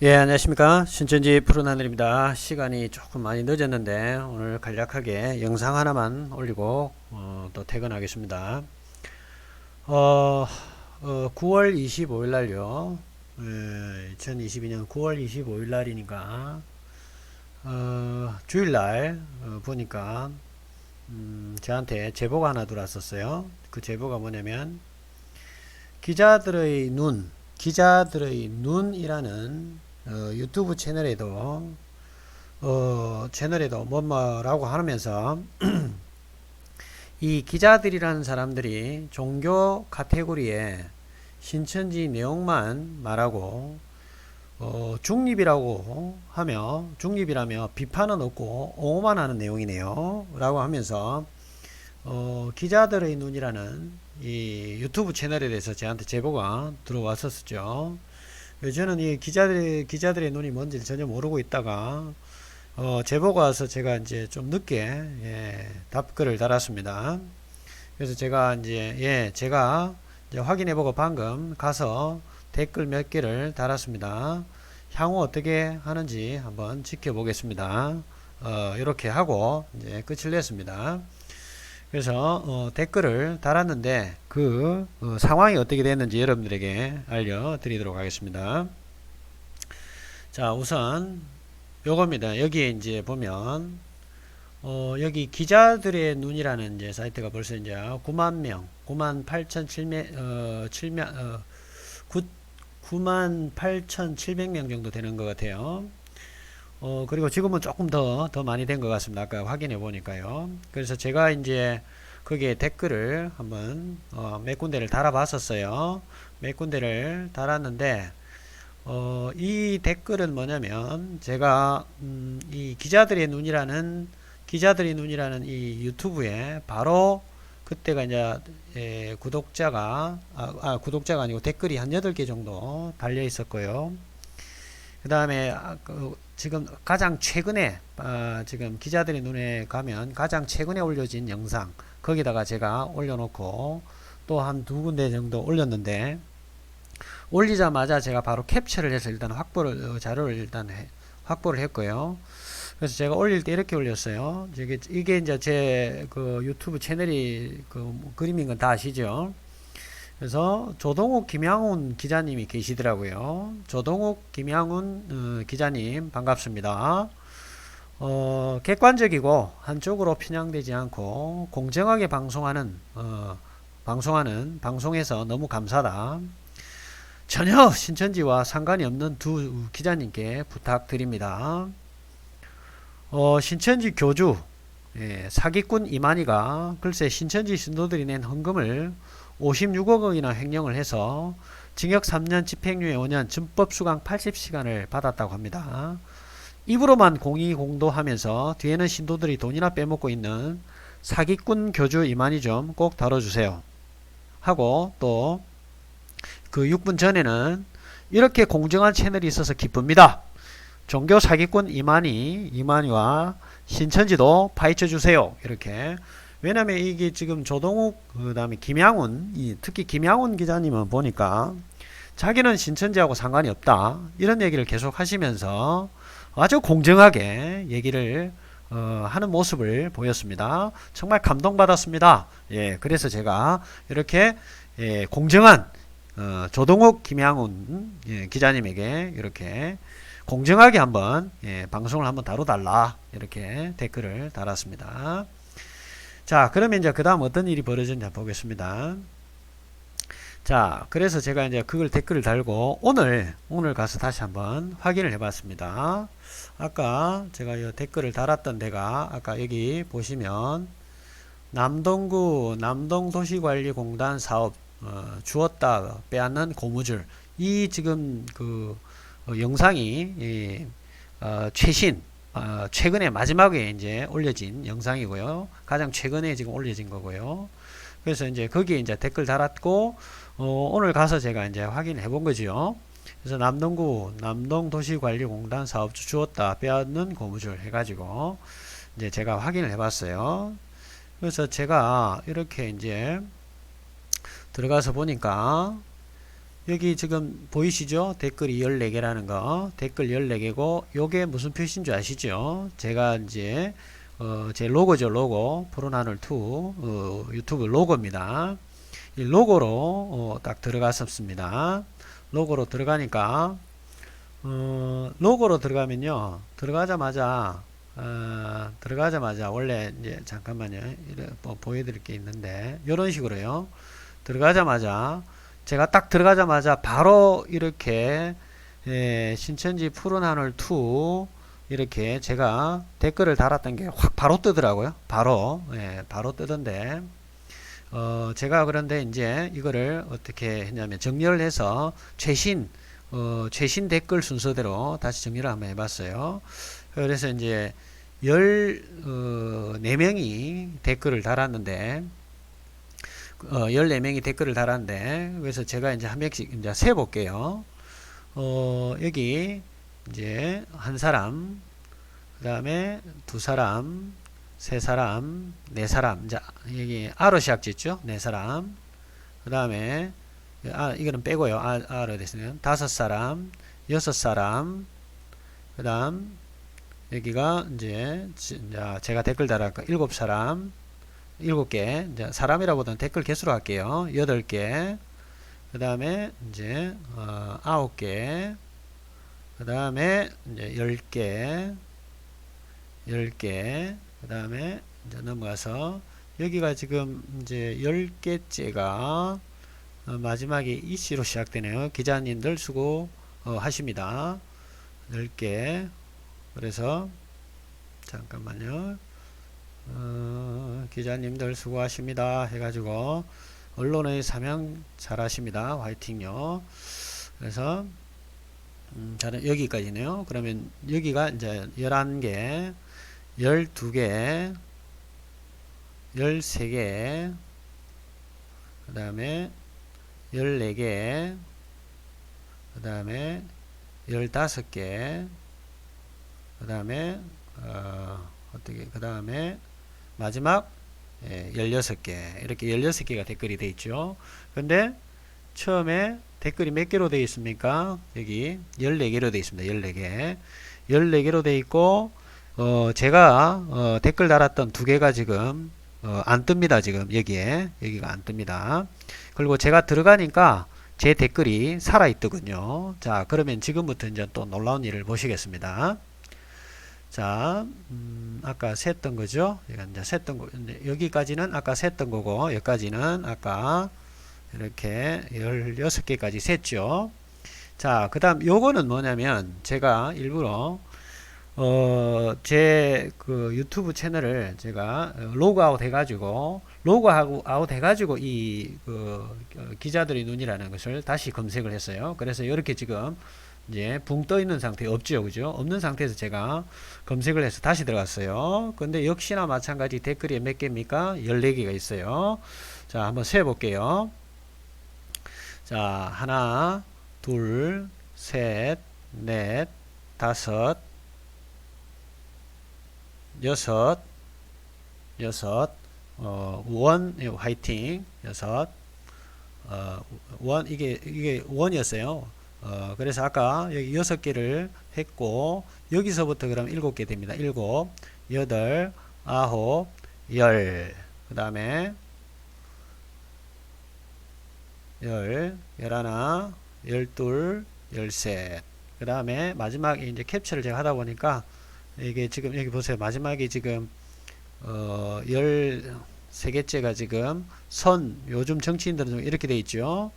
예, 안녕하십니까. 신천지 푸른 하늘입니다. 시간이 조금 많이 늦었는데, 오늘 간략하게 영상 하나만 올리고, 어, 또 퇴근하겠습니다. 어, 어, 9월 25일 날요. 예, 2022년 9월 25일 날이니까, 어, 주일날, 어, 보니까, 음, 저한테 제보가 하나 들어왔었어요. 그 제보가 뭐냐면, 기자들의 눈, 기자들의 눈이라는 어, 유튜브 채널에도 어, 채널에도 뭐뭐라고 하면서 이 기자들이라는 사람들이 종교 카테고리에 신천지 내용만 말하고 어, 중립이라고 하며 중립이라며 비판은 없고 옹호만 하는 내용이네요 라고 하면서 어, 기자들의 눈이라는 이 유튜브 채널에 대해서 저한테 제보가 들어왔었죠. 저는 이 기자들 기자들의 눈이 뭔지 전혀 모르고 있다가 어, 제보가 와서 제가 이제 좀 늦게 예, 답글을 달았습니다. 그래서 제가 이제 예 제가 이제 확인해보고 방금 가서 댓글 몇 개를 달았습니다. 향후 어떻게 하는지 한번 지켜보겠습니다. 어, 이렇게 하고 이제 끝을 냈습니다. 그래서 어, 댓글을 달았는데 그 어, 상황이 어떻게 됐는지 여러분들에게 알려드리도록 하겠습니다. 자 우선 요겁니다. 여기에 이제 보면 어, 여기 기자들의 눈이라는 이제 사이트가 벌써 이제 9만 명, 9만 8천 7명, 어, 7명, 어, 9, 9만 8천 700명 정도 되는 것 같아요. 어, 그리고 지금은 조금 더, 더 많이 된 것 같습니다. 아까 확인해 보니까요. 그래서 제가 이제 거기에 댓글을 한번, 어, 몇 군데를 달아봤었어요. 몇 군데를 달았는데, 어, 이 댓글은 뭐냐면, 제가, 음, 이 기자들의 눈이라는, 기자들의 눈이라는 이 유튜브에 바로 그때가 이제, 예, 구독자가, 아, 아, 구독자가 아니고 댓글이 한 8개 정도 달려 있었고요. 그 다음에 그 지금 가장 최근에 어, 지금 기자들의 눈에 가면 가장 최근에 올려진 영상 거기다가 제가 올려놓고 또 한 두 군데 정도 올렸는데 올리자마자 제가 바로 캡처를 해서 일단 확보를 어, 자료를 일단 해, 확보를 했고요. 그래서 제가 올릴 때 이렇게 올렸어요. 이게 이게 이제 제 그 유튜브 채널이 그 그림인 건 다 아시죠? 그래서 조동욱 김양훈 기자님이 계시더라고요. 조동욱 김양훈 어, 기자님 반갑습니다. 어, 객관적이고 한쪽으로 편향되지 않고 공정하게 방송하는 어, 방송하는 방송에서 너무 감사다. 전혀 신천지와 상관이 없는 두 기자님께 부탁드립니다. 어, 신천지 교주 예, 사기꾼 이만희가 글쎄 신천지 신도들이 낸 헌금을 56억 원이나 횡령을 해서 징역 3년 집행유예 5년 준법 수강 80시간을 받았다고 합니다. 입으로만 공의공도하면서 뒤에는 신도들이 돈이나 빼먹고 있는 사기꾼 교주 이만희 좀 꼭 다뤄주세요. 하고 또 그 6분 전에는 이렇게 공정한 채널이 있어서 기쁩니다. 종교 사기꾼 이만희, 이만희와 신천지도 파헤쳐 주세요. 이렇게 왜냐면 이게 지금 조동욱 그다음에 김양훈 이 특히 김양훈 기자님은 보니까 자기는 신천지하고 상관이 없다 이런 얘기를 계속 하시면서 아주 공정하게 얘기를 어, 하는 모습을 보였습니다. 정말 감동받았습니다. 예, 그래서 제가 이렇게 예, 공정한 어, 조동욱 김양훈 예, 기자님에게 이렇게 공정하게 한번 예, 방송을 한번 다뤄달라 이렇게 댓글을 달았습니다. 자, 그러면 이제 그 다음 어떤 일이 벌어졌냐 보겠습니다. 자, 그래서 제가 이제 그걸 댓글을 달고 오늘, 오늘 가서 다시 한번 확인을 해 봤습니다. 아까 제가 이 댓글을 달았던 데가 아까 여기 보시면 남동구 남동도시관리공단 사업 어, 주었다 빼앗는 고무줄 이 지금 그 어, 영상이 이, 어, 최신 어, 최근에 마지막에 이제 올려진 영상이고요. 가장 최근에 지금 올려진 거고요. 그래서 이제 거기에 이제 댓글 달았고 어, 오늘 가서 제가 이제 확인해 본 거죠. 그래서 남동구 남동도시관리공단 사업주 주었다 빼앗는 고무줄 해가지고 이제 제가 확인을 해봤어요. 그래서 제가 이렇게 이제 들어가서 보니까 여기 지금 보이시죠? 댓글이 14개라는 거. 댓글 14개고, 요게 무슨 표시인 줄 아시죠? 제가 이제, 어, 제 로고죠, 로고. 푸른하늘2, 어, 유튜브 로고입니다. 이 로고로, 어, 딱 들어갔었습니다. 로고로 들어가니까, 어, 로고로 들어가면요, 들어가자마자, 어, 들어가자마자, 원래, 이제, 잠깐만요. 뭐 보여드릴 게 있는데, 요런 식으로요. 들어가자마자, 제가 딱 들어가자마자 바로 이렇게 예, 신천지 푸른 하늘 2 이렇게 제가 댓글을 달았던 게 확 바로 뜨더라고요. 바로 예, 바로 뜨던데 어, 제가 그런데 이제 이거를 어떻게 했냐면 정리를 해서 최신 어, 최신 댓글 순서대로 다시 정리를 한번 해봤어요. 그래서 이제 열 어, 4명이 댓글을 달았는데 어, 14명이 댓글을 달았는데, 그래서 제가 이제 한 명씩 이제 세 볼게요. 어, 여기 이제 한 사람, 그 다음에 두 사람, 세 사람, 네 사람, 이제 여기 아로 시작 짓죠? 네 사람. 그 다음에, 아, 이거는 빼고요. 아, 아로 됐으면. 다섯 사람, 여섯 사람, 그 다음, 여기가 이제, 지- 자, 제가 댓글 달았고, 일곱 사람, 일곱 개. 사람이라보다는 댓글 개수로 할게요. 여덟 개. 그 다음에 이제 어, 아홉 개. 그 다음에 이제 열 개. 열 개. 그 다음에 이제 넘어가서 여기가 지금 이제 열 개째가 어, 마지막에 이씨로 시작되네요. 기자님들 수고 어, 하십니다. 열 개. 그래서 잠깐만요. 어, 기자님들 수고하십니다. 해가지고 언론의 사명 잘하십니다. 화이팅요. 그래서 음, 잘 여기까지네요. 그러면 여기가 이제 11개, 12개, 13개, 그 다음에 14개, 그 다음에 15개, 그 다음에 어, 어떻게 그 다음에 마지막 예, 16개. 이렇게 16개가 댓글이 돼 있죠. 근데 처음에 댓글이 몇 개로 되어 있습니까? 여기 14개로 되어 있습니다. 14개. 14개로 되어 있고 어, 제가 어, 댓글 달았던 두 개가 지금 어, 안 뜹니다 지금. 여기에. 여기가 안 뜹니다. 그리고 제가 들어가니까 제 댓글이 살아 있더군요. 자 그러면 지금부터 이제 또 놀라운 일을 보시겠습니다 자, 음, 아까 셌던 거죠. 이제 셌던 거, 여기까지는 아까 셌던 거고, 여기까지는 아까 이렇게 16개까지 셌죠. 자, 그 다음 요거는 뭐냐면, 제가 일부러, 어, 제 그 유튜브 채널을 제가 어, 로그아웃 해가지고, 로그아웃 아웃 해가지고 이, 그, 어, 기자들의 눈이라는 것을 다시 검색을 했어요. 그래서 이렇게 지금 이제 붕 떠 있는 상태 없죠 그죠? 없는 상태에서 제가 검색을 해서 다시 들어갔어요. 근데 역시나 마찬가지 댓글이 몇 개입니까? 14개가 있어요. 자 한번 세 볼게요. 자 하나 둘셋넷 다섯 여섯 여섯 어, 원 예, 화이팅. 여섯 어, 원 이게 이게 원이었어요 어, 그래서 아까 여기 여섯 개를 했고 여기서부터 그럼 일곱 개 됩니다. 일곱, 여덟, 아홉, 열. 그 다음에 열, 열하나, 열둘, 열셋. 그 다음에 마지막에 이제 캡처를 제가 하다 보니까 이게 지금 여기 보세요. 마지막에 지금 어, 열세 개째가 지금 선 요즘 정치인들은 좀 이렇게 돼 있죠.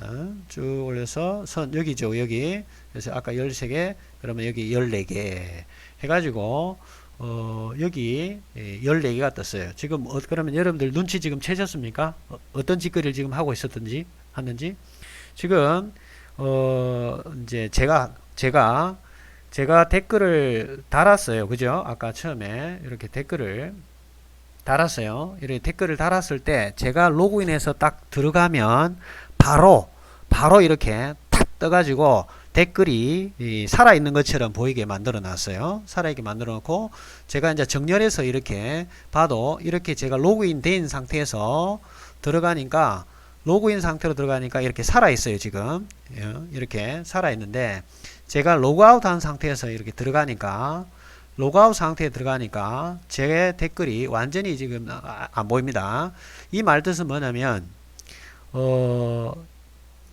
어, 쭉 올려서 선 여기죠 여기. 그래서 아까 13개 그러면 여기 14개 해가지고 어, 여기 예, 14개가 떴어요. 지금 어, 그러면 여러분들 눈치 지금 채셨습니까? 어, 떤 짓거리를 지금 하고 있었던지 하는지? 지금 어 이제 제가 제가 제가 댓글을 달았어요. 그죠? 아까 처음에 이렇게 댓글을 달았어요. 이렇게 댓글을 달았을 때 제가 로그인해서 딱 들어가면 바로 바로 이렇게 탁 떠가지고 댓글이 이 살아있는 것처럼 보이게 만들어 놨어요. 살아있게 만들어 놓고 제가 이제 정렬해서 이렇게 봐도 이렇게 제가 로그인 된 상태에서 들어가니까 로그인 상태로 들어가니까 이렇게 살아 있어요 지금 예, 이렇게 살아 있는데 제가 로그아웃 한 상태에서 이렇게 들어가니까 로그아웃 상태에 들어가니까 제 댓글이 완전히 지금 아- 안 보입니다 이 말 뜻은 뭐냐면 어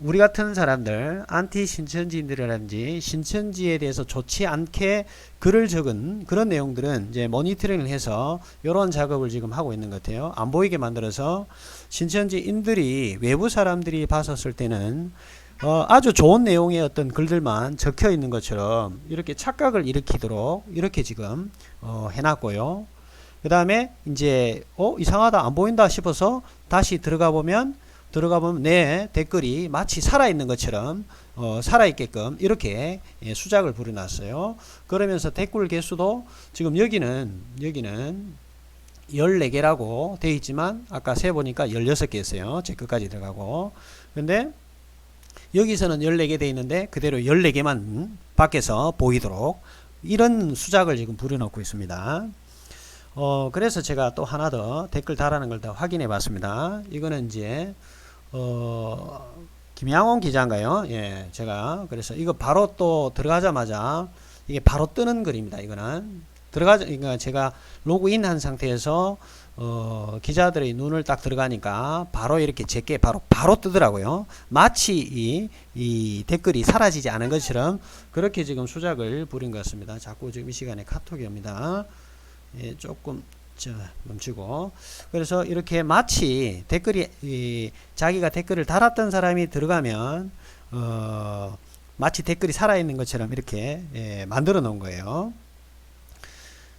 우리 같은 사람들 안티 신천지인들이라든지 신천지에 대해서 좋지 않게 글을 적은 그런 내용들은 이제 모니터링을 해서 이런 작업을 지금 하고 있는 것 같아요. 안 보이게 만들어서 신천지인들이 외부 사람들이 봤었을 때는 어, 아주 좋은 내용의 어떤 글들만 적혀 있는 것처럼 이렇게 착각을 일으키도록 이렇게 지금 어, 해놨고요. 그 다음에 이제 어 이상하다 안 보인다 싶어서 다시 들어가 보면 들어가 보면 내 댓글이 마치 살아있는 것처럼 어, 살아있게끔 이렇게 예, 수작을 부려놨어요. 그러면서 댓글 개수도 지금 여기는 여기는 14개라고 되어 있지만 아까 세보니까 16개였어요. 제 끝까지 들어가고 근데 여기서는 14개 되어 있는데 그대로 14개만 밖에서 보이도록 이런 수작을 지금 부려놓고 있습니다. 어, 그래서 제가 또 하나 더 댓글 달아는 걸 더 확인해 봤습니다. 이거는 이제, 어, 김양원 기자인가요? 예, 제가. 그래서 이거 바로 또 들어가자마자 이게 바로 뜨는 글입니다. 이거는. 들어가자, 그러니까 제가 로그인 한 상태에서 어, 기자들의 눈을 딱 들어가니까 바로 이렇게 제게 바로 바로 뜨더라고요. 마치 이, 이 댓글이 사라지지 않은 것처럼 그렇게 지금 수작을 부린 것 같습니다. 자꾸 지금 이 시간에 카톡이 옵니다. 예, 조금 저 멈추고 그래서 이렇게 마치 댓글이 이, 자기가 댓글을 달았던 사람이 들어가면 어, 마치 댓글이 살아있는 것처럼 이렇게 예, 만들어 놓은 거예요.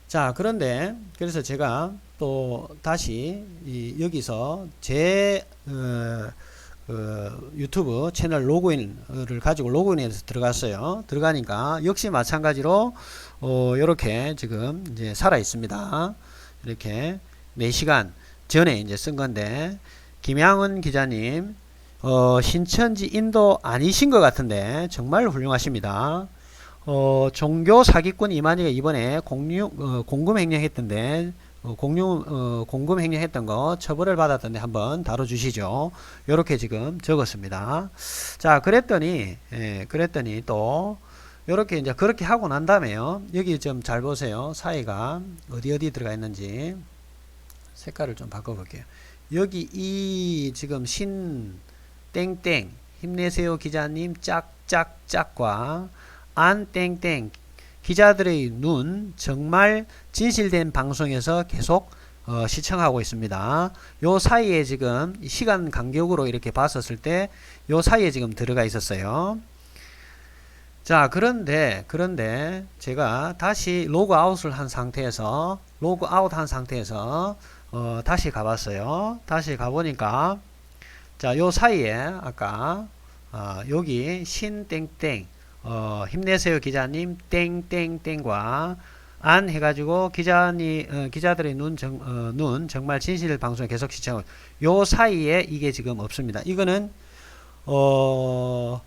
자 그런데 그래서 제가 또 다시 이, 여기서 제 어, 그 유튜브 채널 로그인을 가지고 로그인해서 들어갔어요. 들어가니까 역시 마찬가지로 어, 이렇게 지금 이제 살아 있습니다. 이렇게 4시간 전에 이제 쓴 건데 김양은 기자님 어, 신천지 인도 아니신 것 같은데 정말 훌륭하십니다. 어, 종교 사기꾼 이만희가 이번에 공유, 어, 공금 횡령했던데 어, 공유, 어, 공금 횡령했던 거 처벌을 받았던데 한번 다뤄주시죠. 요렇게 지금 적었습니다. 자, 그랬더니, 예, 그랬더니 또, 요렇게 이제 그렇게 하고 난 다음에요. 여기 좀 잘 보세요. 사이가 어디 어디 들어가 있는지 색깔을 좀 바꿔볼게요. 여기 이 지금 신 땡땡 힘내세요 기자님 짝짝짝과 안 땡땡 기자들의 눈 정말 진실된 방송에서 계속 어, 시청하고 있습니다. 요 사이에 지금 시간 간격으로 이렇게 봤었을 때 요 사이에 지금 들어가 있었어요. 자 그런데 그런데 제가 다시 로그아웃을 한 상태에서 로그아웃 한 상태에서 어, 다시 가봤어요. 다시 가보니까 자요 사이에 아까 아, 여기 신땡땡 어, 힘내세요 기자님 땡땡땡과 안 해가지고 기자니 어, 기자들의 눈, 정, 어, 눈 정말 진실 방송에 계속 시청을 요 사이에 이게 지금 없습니다. 이거는 어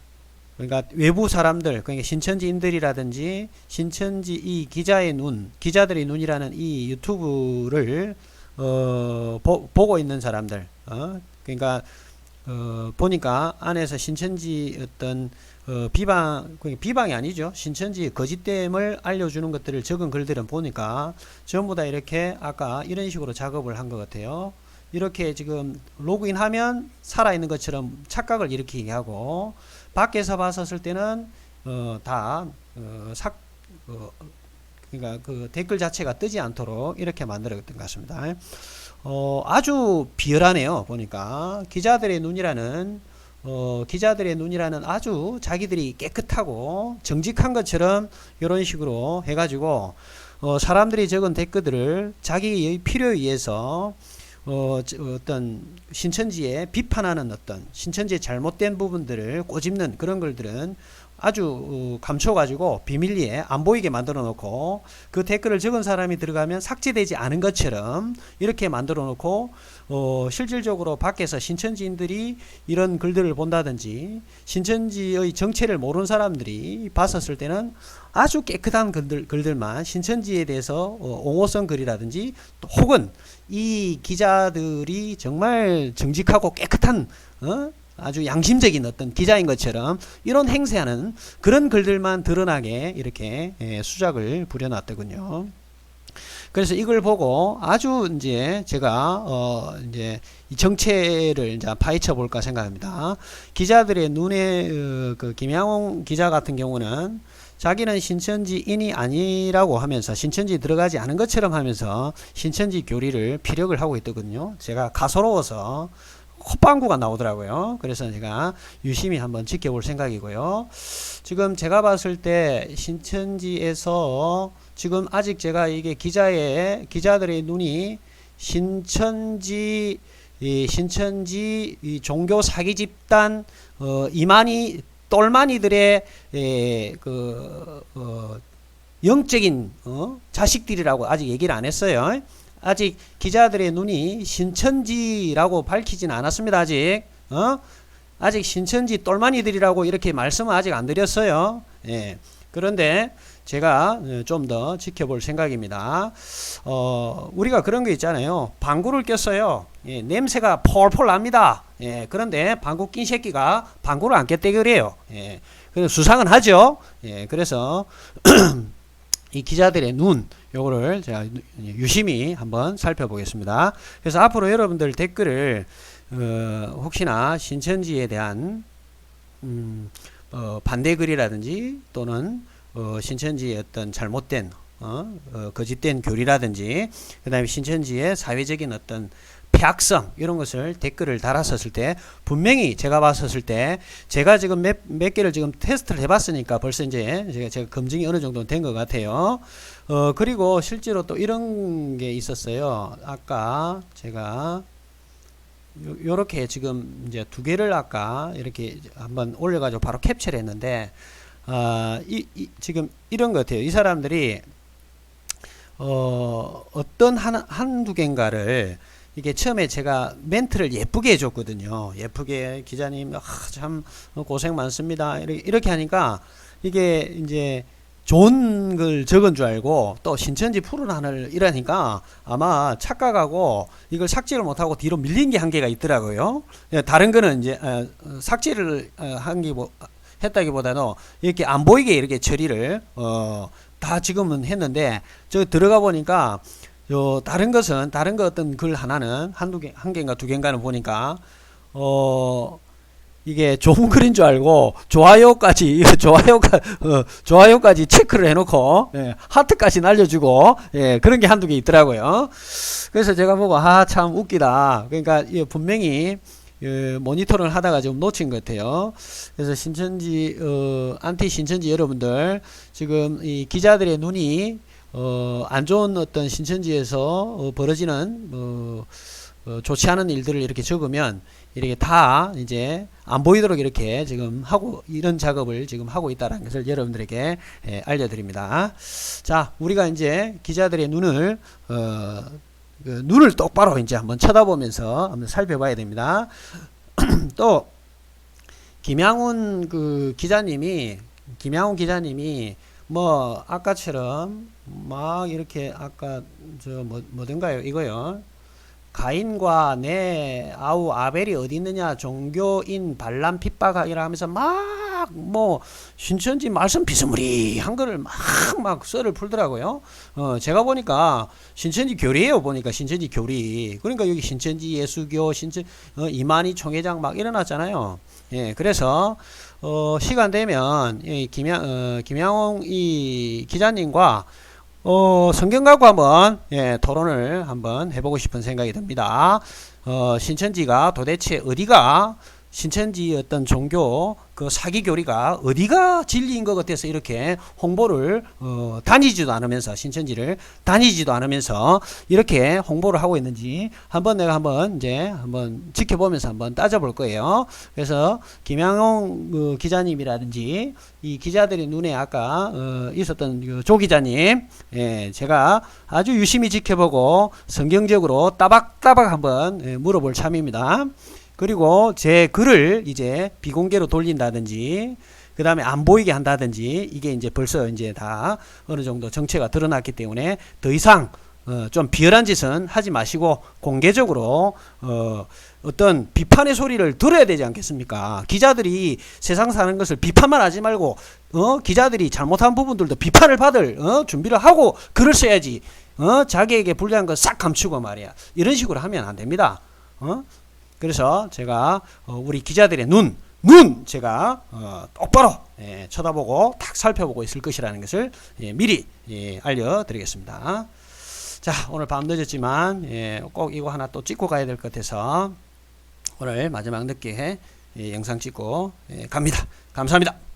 그러니까 외부 사람들 그러니까 신천지인들이라든지 신천지 이 기자의 눈 기자들의 눈이라는 이 유튜브를 어 보, 보고 있는 사람들 어 그러니까 어 보니까 안에서 신천지 어떤 어, 비방, 그게 비방이 아니죠. 신천지 거짓됨을 알려주는 것들을 적은 글들은 보니까 전부 다 이렇게 아까 이런 식으로 작업을 한 것 같아요. 이렇게 지금 로그인 하면 살아있는 것처럼 착각을 일으키게 하고 밖에서 봤었을 때는 어, 다 어, 삭, 어, 그러니까 그 댓글 자체가 뜨지 않도록 이렇게 만들었던 것 같습니다. 어, 아주 비열하네요. 보니까 기자들의 눈이라는 어, 기자들의 눈이라는 아주 자기들이 깨끗하고 정직한 것처럼 이런 식으로 해가지고 어, 사람들이 적은 댓글들을 자기의 필요에 의해서 어, 저- 어떤 신천지에 비판하는 어떤 신천지의 잘못된 부분들을 꼬집는 그런 글들은 아주 어, 감춰가지고 비밀리에 안 보이게 만들어 놓고 그 댓글을 적은 사람이 들어가면 삭제되지 않은 것처럼 이렇게 만들어 놓고 어, 실질적으로 밖에서 신천지인들이 이런 글들을 본다든지 신천지의 정체를 모르는 사람들이 봤었을 때는 아주 깨끗한 글들, 글들만 신천지에 대해서 어, 옹호성 글이라든지 또 혹은 이 기자들이 정말 정직하고 깨끗한 어? 아주 양심적인 어떤 기자인 것처럼 이런 행세하는 그런 글들만 드러나게 이렇게 예, 수작을 부려놨더군요. 그래서 이걸 보고 아주 이제 제가 어 이제 이 정체를 이제 파헤쳐 볼까 생각합니다. 기자들의 눈에 어, 그 김양홍 기자 같은 경우는 자기는 신천지인이 아니라고 하면서 신천지 들어가지 않은 것처럼 하면서 신천지 교리를 피력을 하고 있더군요. 제가 가소로워서 콧방구가 나오더라고요. 그래서 제가 유심히 한번 지켜볼 생각이고요. 지금 제가 봤을 때 신천지에서 지금 아직 제가 이게 기자의 기자들의 눈이 신천지 이 신천지 이 종교 사기 집단 어 이만희 똘마니들의 에, 그 어, 영적인 어, 자식들이라고 아직 얘기를 안 했어요. 아직 기자들의 눈이 신천지라고 밝히진 않았습니다. 아직 어? 아직 신천지 똘마니들이라고 이렇게 말씀은 아직 안 드렸어요. 예. 그런데 제가 좀 더 지켜볼 생각입니다. 어, 우리가 그런 거 있잖아요. 방구를 꼈어요. 예, 냄새가 폴폴 납니다. 예, 그런데 방구 낀 새끼가 방구를 안 꼈대 그래요. 예, 그래서 수상은 하죠. 예, 그래서 이 기자들의 눈, 요거를 제가 유심히 한번 살펴보겠습니다. 그래서 앞으로 여러분들 댓글을 어, 혹시나 신천지에 대한 음, 어, 반대 글이라든지 또는 어, 신천지의 어떤 잘못된 어, 어, 거짓된 교리라든지 그 다음에 신천지의 사회적인 어떤 폐악성 이런 것을 댓글을 달았었을 때 분명히 제가 봤었을 때 제가 지금 몇, 몇 개를 지금 테스트를 해봤으니까 벌써 이제 제가, 제가 검증이 어느 정도 된 것 같아요. 어 그리고 실제로 또 이런 게 있었어요. 아까 제가 요, 요렇게 지금 이제 두 개를 아까 이렇게 한번 올려가지고 바로 캡처를 했는데 아, 이, 이, 지금 이런 것 같아요. 이 사람들이 어, 어떤 한, 한두 개인가를 이게 처음에 제가 멘트를 예쁘게 해줬거든요. 예쁘게 기자님 아, 참 고생 많습니다. 이렇게, 하니까 이게 이제 좋은 걸 적은 줄 알고 또 신천지 푸른 하늘 이러니까 아마 착각하고 이걸 삭제를 못하고 뒤로 밀린 게한 개가 있더라고요. 예, 다른 거는 이제 어, 삭제를 어, 한게 뭐, 했다기보다는 이렇게 안 보이게 이렇게 처리를 어, 다 지금은 했는데 저 들어가 보니까 요 다른 것은 다른 거 어떤 글 하나는 한두 개, 한 개인가 두 개인가는 보니까 어 이게 좋은 글인 줄 알고 좋아요까지 좋아요가 어, 좋아요까지 체크를 해놓고 예, 하트까지 날려주고 예, 그런 게 한두 개 있더라고요. 그래서 제가 보고 아 참 웃기다. 그러니까 예, 분명히 예, 모니터를 하다가 좀 놓친 것 같아요. 그래서 신천지 어, 안티 신천지 여러분들 지금 이 기자들의 눈이 어, 안 좋은 어떤 신천지에서 어, 벌어지는 어, 어, 좋지 않은 일들을 이렇게 적으면 이렇게 다 이제 안 보이도록 이렇게 지금 하고 이런 작업을 지금 하고 있다는 것을 여러분들에게 예, 알려드립니다. 자, 우리가 이제 기자들의 눈을 어, 그 눈을 똑바로 이제 한번 쳐다보면서 한번 살펴봐야 됩니다. 또 김양훈 그 기자님이 김양훈 기자님이 뭐 아까처럼 막 이렇게 아까 저 뭐 뭐든가요 이거요 가인과 내 아우 아벨이 어디 있느냐 종교인 반란 핍박이라 하면서 막 뭐 신천지 말씀 비스무리 한 거를 막막 썰을 풀더라고요. 어 제가 보니까 신천지 교리예요 보니까 신천지 교리 그러니까 여기 신천지 예수교 신천 어, 이만희 총회장 막 일어났잖아요. 예 그래서 어 시간 되면 이 김양 어, 김양홍 이 기자님과 어, 성경 갖고 한번 예, 토론을 한번 해보고 싶은 생각이 듭니다. 어, 신천지가 도대체 어디가 신천지 어떤 종교 그 사기 교리가 어디가 진리인 것 같아서 이렇게 홍보를 어, 다니지도 않으면서 신천지를 다니지도 않으면서 이렇게 홍보를 하고 있는지 한번 내가 한번 이제 한번 지켜보면서 한번 따져볼 거예요. 그래서 김양홍 그 기자님이라든지 이 기자들의 눈에 아까 어, 있었던 그 조 기자님, 예, 제가 아주 유심히 지켜보고 성경적으로 따박따박 한번 예, 물어볼 참입니다. 그리고 제 글을 이제 비공개로 돌린다든지 그 다음에 안 보이게 한다든지 이게 이제 벌써 이제 다 어느 정도 정체가 드러났기 때문에 더 이상 어, 좀 비열한 짓은 하지 마시고 공개적으로 어, 어떤 비판의 소리를 들어야 되지 않겠습니까? 기자들이 세상 사는 것을 비판만 하지 말고 어, 기자들이 잘못한 부분들도 비판을 받을 어, 준비를 하고 글을 써야지. 어, 자기에게 불리한 거싹 감추고 말이야. 이런 식으로 하면 안 됩니다. 어? 그래서 제가 어, 우리 기자들의 눈, 눈 제가 어, 똑바로 예, 쳐다보고 딱 살펴보고 있을 것이라는 것을 예, 미리 예, 알려드리겠습니다. 자 오늘 밤 늦었지만 예, 꼭 이거 하나 또 찍고 가야 될 것 같아서 오늘 마지막 늦게 예, 영상 찍고 예, 갑니다. 감사합니다.